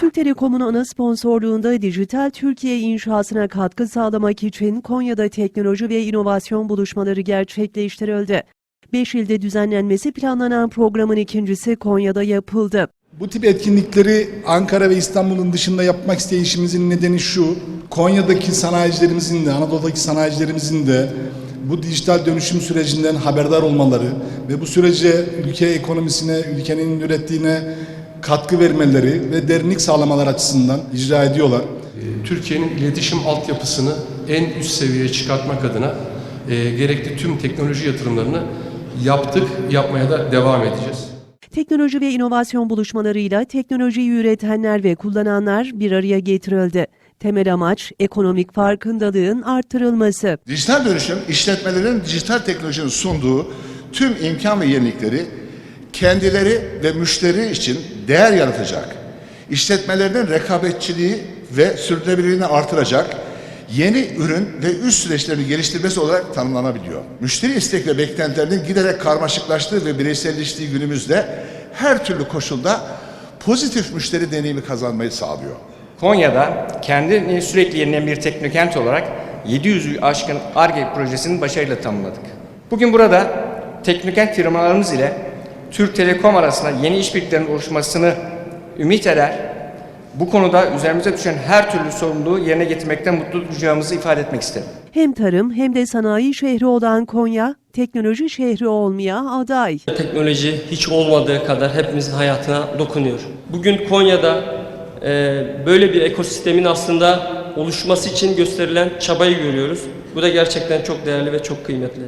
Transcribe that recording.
Türk Telekom'un ana sponsorluğunda Dijital Türkiye inşasına katkı sağlamak için Konya'da teknoloji ve inovasyon buluşmaları gerçekleştirildi. 5 ilde düzenlenmesi planlanan programın ikincisi Konya'da yapıldı. Bu tip etkinlikleri Ankara ve İstanbul'un dışında yapmak isteyişimizin nedeni şu. Konya'daki sanayicilerimizin de, Anadolu'daki sanayicilerimizin de bu dijital dönüşüm sürecinden haberdar olmaları ve bu sürece ülke ekonomisine, ülkenin ürettiğine katkı vermeleri ve derinlik sağlamalar açısından icra ediyorlar. Türkiye'nin iletişim altyapısını en üst seviyeye çıkartmak adına e, gerekli tüm teknoloji yatırımlarını yaptık, yapmaya da devam edeceğiz. Teknoloji ve inovasyon buluşmalarıyla teknolojiyi üretenler ve kullananlar bir araya getirildi. Temel amaç ekonomik farkındalığın arttırılması. Dijital dönüşüm işletmelerin dijital teknolojinin sunduğu tüm imkan ve yenilikleri kendileri ve müşteri için değer yaratacak, işletmelerinin rekabetçiliği ve sürdürülebilirliğini artıracak yeni ürün ve üst süreçlerini geliştirmesi olarak tanımlanabiliyor. Müşteri istek ve beklentilerinin giderek karmaşıklaştığı ve bireyselleştiği günümüzde her türlü koşulda pozitif müşteri deneyimi kazanmayı sağlıyor. Konya'da kendini sürekli yenileyen bir teknokent olarak 700'ü aşkın ARGE projesini başarıyla tamamladık. Bugün burada teknokent firmalarımız ile Türk Telekom arasında yeni işbirliklerinin oluşmasını ümit eder. Bu konuda üzerimize düşen her türlü sorumluluğu yerine getirmekten mutlu duyacağımızı ifade etmek isterim. Hem tarım hem de sanayi şehri olan Konya, teknoloji şehri olmaya aday. Teknoloji hiç olmadığı kadar hepimizin hayatına dokunuyor. Bugün Konya'da e, böyle bir ekosistemin aslında oluşması için gösterilen çabayı görüyoruz. Bu da gerçekten çok değerli ve çok kıymetli.